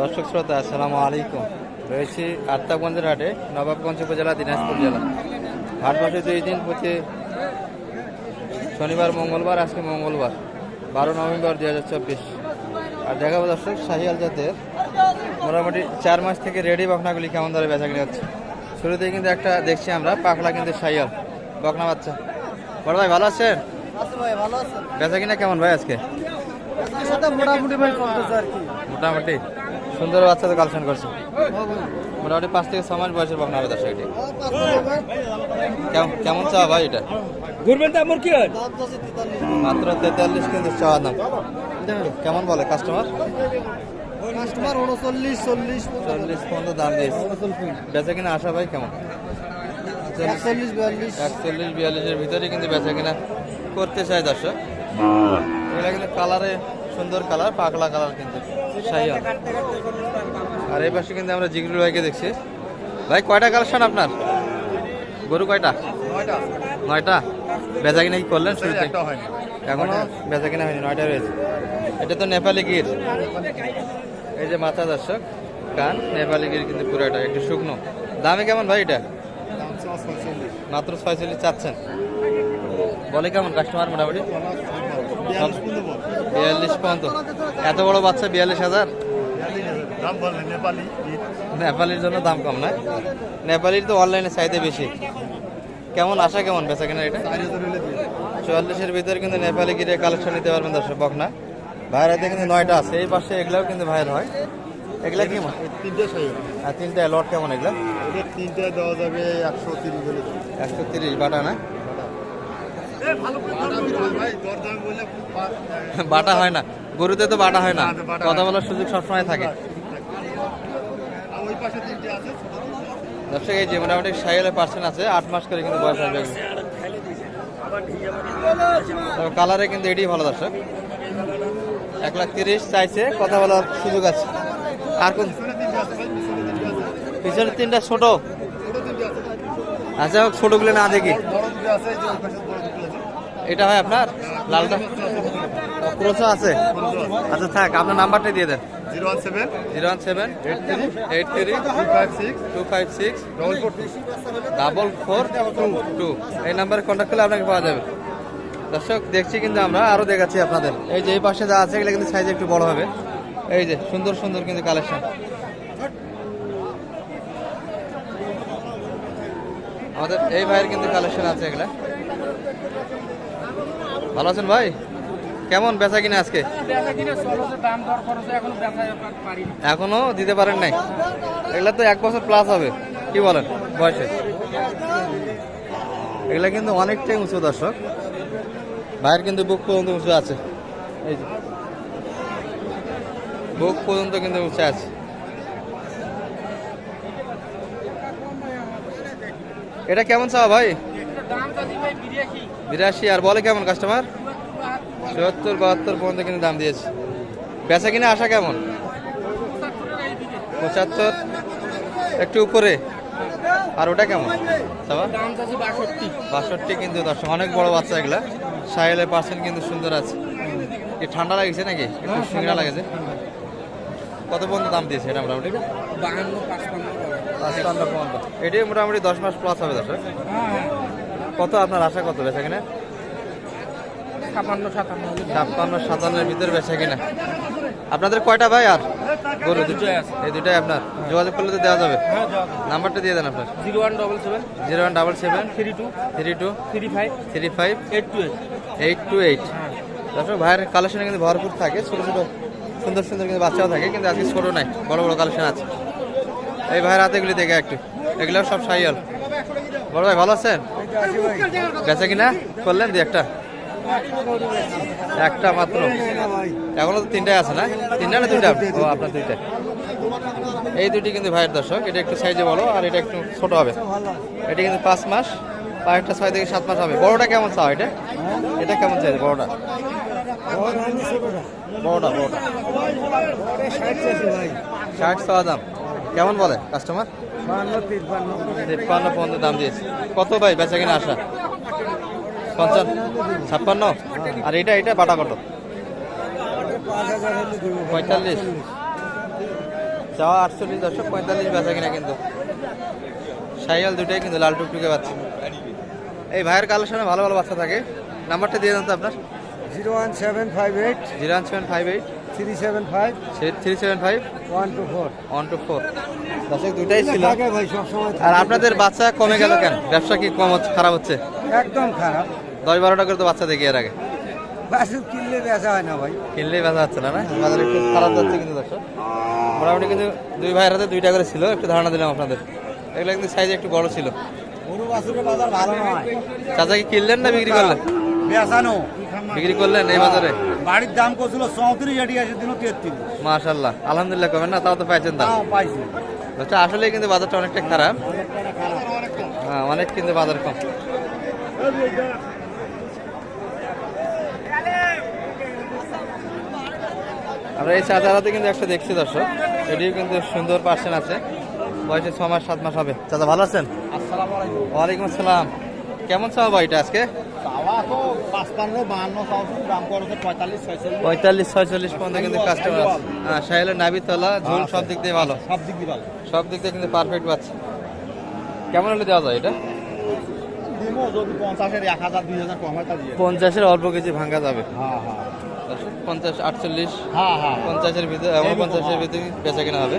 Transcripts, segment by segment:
দর্শক শ্রোতা আসসালামু আলাইকুম। রয়েছি আত্মাগঞ্জের হাটে নবাবগঞ্জ উপজেলা দিনাজপুর জেলা। হাট বসে দুই দিন প্রতি শনিবার মঙ্গলবার আজকে মঙ্গলবার বারো নভেম্বর দুই হাজার চব্বিশ। আর দেখাবো দর্শক শাহিয়াল জাতের। মোটামুটি চার মাস থেকে রেডি বকনাগুলি কেমন ধরে বেচা কিনে হচ্ছে। শুরুতেই কিন্তু একটা দেখছি আমরা পাখলা কিন্তু শাহিয়াল বকনা বাচ্চা। বড় ভাই ভালো আছেন? আচ্ছা ভাই ভালো আছেন বেচা কিনা কেমন ভাই আজকে? মোটামুটি ভাই আর কি। মোটামুটি। সুন্দর বাচ্চা তো কালেকশন করছে। মোটামুটি পাঁচ থেকে ছ মাস বয়সের বকনা হবে দর্শক এটি কেমন কেমন চাওয়া ভাই এটা? ঘুরবেন তো আমার কি হয়? মাত্র তেতাল্লিশ কিন্তু চাওয়া দাম। কেমন বলে কাস্টমার কাস্টমার উনচল্লিশ চল্লিশ চল্লিশ পর্যন্ত দাম দিয়েছে। বেচা কিনা আসা ভাই কেমন? একচল্লিশ বিয়াল্লিশ। একচল্লিশ বিয়াল্লিশের ভিতরে কিন্তু বেচা কিনা করতে চাই দর্শক। এগুলা কিন্তু কালারে সুন্দর কালার পাকলা কালার কিন্তু। আর এই পাশে কিন্তু আমরা জিগরুল ভাইকে দেখছি। ভাই কয়টা কালেকশন আপনার? গরু কয়টা? নয়টা। বেচা কিনা কি করলেন শুরুতে? এখনও বেচা কিনা হয়নি নয়টা রয়েছে। এটা তো নেপালি গির। এই যে মাথা দর্শক কান নেপালি গির কিন্তু পুরোটা একটু শুকনো। দামে কেমন ভাই এটা? মাত্র ছয়চল্লিশ চাচ্ছেন। বলে কেমন কাস্টমার মোটামুটি? বিয়াল্লিশ পর্যন্ত। এত বড় বাচ্চা বিয়াল্লিশ হাজার? নেপালির জন্য দাম কম না? নেপালির তো অনলাইনে চাইতে বেশি। কেমন আশা কেমন? বেচা কেনা এটা? চুয়াল্লিশের ভিতরে কিন্তু নেপালি গিরে কালেকশন নিতে পারবেন দর্শক বকনা ভাইরাতে কিন্তু নয়টা আছে এই পাশে এগুলাও কিন্তু ভাইয়ের হয়। এগুলা কি? তিনটে আর তিনটা লট কেমন এগুলা? তিনটে দেওয়া যাবে একশো তিরিশ একশো তিরিশ বাটা না ভাই দর দাম বললে বাটা হয় না। গরুতে তো বাটা হয় না। না, তো বাটা কথা বলার সুযোগ সবসময় থাকে। ওই পাশে তিনটে আছে দর্শক এই যে মোটামুটি সাইলে পার্সেন্ট আছে আট মাস করে কিন্তু বয়স আসবে। তবে কালারে কিন্তু এটাই ভালো দর্শক। এক লাখ তিরিশ চাইছে কথা বলার সুযোগ আছে। আর কোন? পিছনে তিনটা ছোট। আচ্ছা হোক ছোটগুলো না দেখি। এটা হয় আপনার? লালটা ক্রোসও আছে? আচ্ছা থাক আপনার নাম্বারটা দিয়ে দেন। Zero one seven zero one seven eight three eight three two five six two five six double four two. Double four two two এই নাম্বারে কন্ট্যাক্ট করলে আপনাকে পাওয়া যাবে। দর্শক দেখছি কিন্তু আমরা আরও দেখাচ্ছি আপনাদের। এই যে এই পাশে যা আছে এগুলো কিন্তু সাইজ একটু বড় হবে। এই যে সুন্দর সুন্দর কিন্তু কালেকশন আমাদের এই ভাইয়ের কিন্তু কালেকশন আছে এগুলা। ভালো আছেন ভাই? কেমন? বেচা কিনা আজকে? এখনও দিতে পারেন নাই? এগুলা তো এক বছর প্লাস হবে। কি বলেন বয়সে? এগুলা কিন্তু অনেকটাই উঁচু দর্শক। ভাইয়ের কিন্তু বুক পর্যন্ত উঁচু আছে। এই যে। বুক পর্যন্ত কিন্তু উঁচু আছে। এটা কেমন চাওয়া ভাই? বিরাশি, আর বলে কেমন কাস্টমার চুয়াত্তর বাহাত্তর পর্যন্ত কিন্তু দাম দিয়েছে। বেচা কিনা আসা কেমন? পঁচাত্তর, একটু উপরে। আর ওটা কেমন? বাষট্টি কিন্তু দর্শক, অনেক বড় বাচ্চা এগুলা। সাহেলের পার্সেন্ট কিন্তু সুন্দর আছে। কি ঠান্ডা লাগছে নাকি? একটু সিংড়া লাগেছে। কত পর্যন্ত দাম দিয়েছে এটা মোটামুটি? পাঁচপান্ন পর্যন্ত এটি মোটামুটি দশ মাস প্লাস হবে হ্যাঁ কত আপনার আশা কত বেচা কিনা? ছাপান্ন সাতান্ন। হলে ছাপ্পান্ন সাতান্নের ভিতরে বেচা কিনা। আপনাদের কয়টা ভাই আর? গরু দুটোই আছে। এই দুটাই আপনার। যোগাযোগ করলে তো দেওয়া যাবে। হ্যাঁ নাম্বারটা দিয়ে দেন আপনার। Zero one double seven. Zero one double seven. Three two. Three two. Three five. Three five. Eight two eight. Eight two eight. দর্শক ভাইয়ের কালেকশনে কিন্তু ভরপুর থাকে। ছোটো ছোটো সুন্দর সুন্দর কিন্তু বাচ্চাও থাকে। কিন্তু আজকে ছোট নাই। বড় বড় কালেকশন আছে। এই ভাইয়ের হাতে এগুলি দেখে একটু। এগুলো সব সাইয়াল। বড় ভাই, ভালো আছেন? গেছে কিনা? করলেন দি একটা? একটা মাত্র। এখনও তো তিনটাই আছে না? তিনটা না দুইটা? ও, আপনার দুইটা এই দুটি কিন্তু ভাইয়ের দর্শক। এটা একটু সাইজে বলো, আর এটা একটু ছোট হবে। এটা কিন্তু পাঁচ মাস আর একটা ছয় থেকে সাত মাস হবে। বড়টা কেমন চাও এটা? এটা কেমন চাই বড়টা? বড়টা বড়টা। ষাট চাওয়া দাম। কেমন বলে কাস্টমার তিপ্পান্ন পর্যন্ত দাম দিয়েছে। কত ভাই বেচা কিনা আসা পঞ্চান্ন ছাপ্পান্ন? আর এটা এটা বাটা কত? পঁয়তাল্লিশ। চাওয়া আটচল্লিশ দশক পঁয়তাল্লিশ বেচা কিনা কিন্তু। সাইয়াল দুটাই কিন্তু লাল টুকটুকে বাচ্চা এই ভাইয়ের কালেকশনে ভালো ভালো বাচ্চা থাকে। নাম্বারটা দিয়ে দেন তো আপনার। Zero one seven five eight. Zero one seven five eight. Three seven five. Three seven five? One two four. One two four. দুটাই ছিল। আর আপনাদের বাচ্চা কমে গেল কেন? ব্যবসা কি কম হচ্ছে খারাপ হচ্ছে? একদম খারাপ। দশ বারোটা করে তো বাচ্চা দেখি এর আগে। কিনলে বেচা হয় না ভাই। কিনলেই হচ্ছে না না? বাজারে একটু খারাপ যাচ্ছে কিন্তু দর্শক। মোটামুটি কিন্তু দুই ভাইয়ের হাতে দুইটা করে ছিল একটু ধারণা দিলাম আপনাদের। এগুলো কিন্তু সাইজ একটু বড় ছিল। চাচা কি কিনলেন না বিক্রি করলেন? বিক্রি করলেন এই বাজারে? বাড়ির দাম করছিল চৌত্রিশ এটি আছে দিন তেত্রিশ। মাশাল্লাহ আলহামদুলিল্লাহ কবেন না? তাও তো পাইছেন দাম পাইছি। আচ্ছা আসলে কিন্তু বাজারটা অনেকটা খারাপ। হ্যাঁ অনেক কিন্তু বাজার কম। আমরা এই চাচারাতে কিন্তু একটা দেখছি দর্শক। এটিও কিন্তু সুন্দর পার্সেন আছে। বয়সে ছ মাস সাত মাস হবে। চাচা ভালো আছেন? আসসালামু আলাইকুম। ওয়ালাইকুম আসসালাম। কেমন চাওয়া বাড়িটা আজকে? পঁয়তাল্লিশ ছয়চল্লিশ। পর্যন্ত কিন্তু কাস্টমার আছে। হ্যাঁ। সাহেলের ঝোল সব দিক দিয়ে ভালো। সব দিক দিয়ে ভালো। সব দিক দিয়ে কিন্তু পারফেক্ট পাচ্ছে। কেমন হলে দেওয়া যায় এটা? পঞ্চাশের হয় অল্প কিছু ভাঙা যাবে। হ্যাঁ হ্যাঁ। পঞ্চাশ আটচল্লিশ হ্যাঁ হ্যাঁ। পঞ্চাশের ভিতরে পঞ্চাশের ভিতরে বেচা কেনা হবে।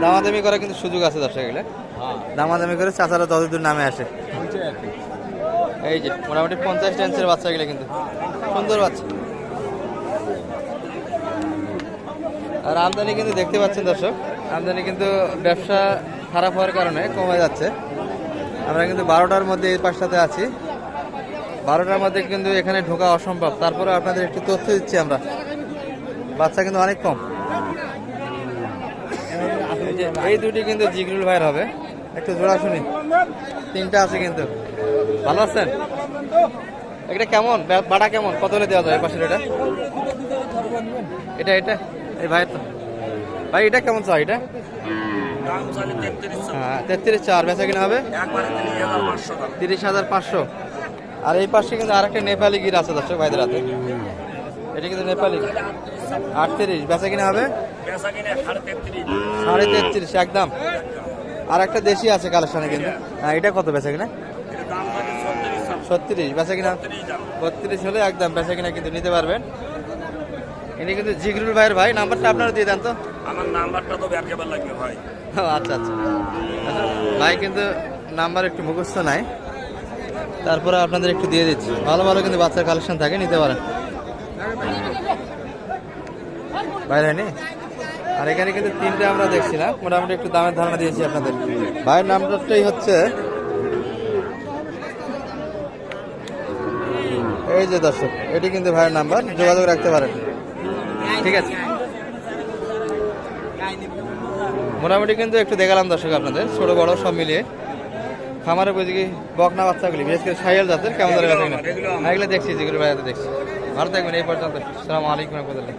দামাদামি করার কিন্তু সুযোগ আছে দর্শক এগুলো। হ্যাঁ। দামাদামি করে চাচারা যতদূর নামে আসে। এই যে, মোটামুটি পঞ্চাশ টেন্সের বাচ্চা এগুলো কিন্তু। সুন্দর বাচ্চা। আর আমদানি কিন্তু দেখতে পাচ্ছেন দর্শক, আমদানি কিন্তু ব্যবসা খারাপ হওয়ার কারণে কমে যাচ্ছে। আমরা কিন্তু বারোটার মধ্যে এই পাশটাতে আছি। বারোটার মধ্যে কিন্তু এখানে ঢোকা অসম্ভব। তারপরে আপনাদের একটু তথ্য দিচ্ছি আমরা। বাচ্চা কিন্তু অনেক কম। এই দুটি কিন্তু জিগরুল ভাইয়ের হবে। একটু জোড়া শুনি। তিনটা আছে কিন্তু। ভালো আছেন? এটা কেমন? বাটা কেমন? কত হলে দেওয়া যায় পাশের এটা? এটা এটা? এই ভাই, তো ভাই, এটা কেমন চাই এটা? হ্যাঁ তেত্রিশ চার বেচা কিনা হবে? তিরিশ হাজার পাঁচশো। আর এই পাশে কিন্তু আরেকটা নেপালি গির আছে দর্শক ভাইদের হাতে। এটা কিন্তু নেপালি। আটত্রিশ। বেচা কিনা হবে? সাড়ে তেত্রিশ, একদম। আর একটা দেশি আছে কালেকশনে কিন্তু। হ্যাঁ এটা কত বেচা কিনা? ছত্রিশ বেচা কিনা? বত্রিশ হলে একদম বেচা কিনা কিন্তু নিতে পারবেন। ইনি কিন্তু জিগরুল ভাইয়ের ভাই নাম্বারটা আপনারা দিয়ে দেন তো। আমার নাম্বারটা তো ব্যাপার লাগবে ভাই। আচ্ছা আচ্ছা। আচ্ছা, ভাই কিন্তু নাম্বার একটু মুখস্থ নাই। তারপরে আপনাদের একটু দিয়ে দিচ্ছি। ভালো ভালো কিন্তু বাচ্চার কালেকশন থাকে নিতে পারেন। বাইরে হয়নি আর এখানে কিন্তু তিনটে আমরা দেখছি না মোটামুটি একটু দামের ধারণা দিয়েছি আপনাদের। ভাইয়ের নাম্বারটাই হচ্ছে এই যে দর্শক এটি কিন্তু ভাইয়ের নাম্বার যোগাযোগ রাখতে পারেন। ঠিক আছে। মোটামুটি কিন্তু একটু দেখালাম দর্শক আপনাদের ছোট বড় সব মিলিয়ে। খামারের বুঝি কি বকনা বাচ্চাগুলি বিশেষ করে সাইয়াল জাতের কেমন ধরে এগুলো দেখছি যেগুলো বাইরে দেখছি। ভালো থাকবেন এই পর্যন্ত। সালাম আলাইকুম রহমতুল্লাহ।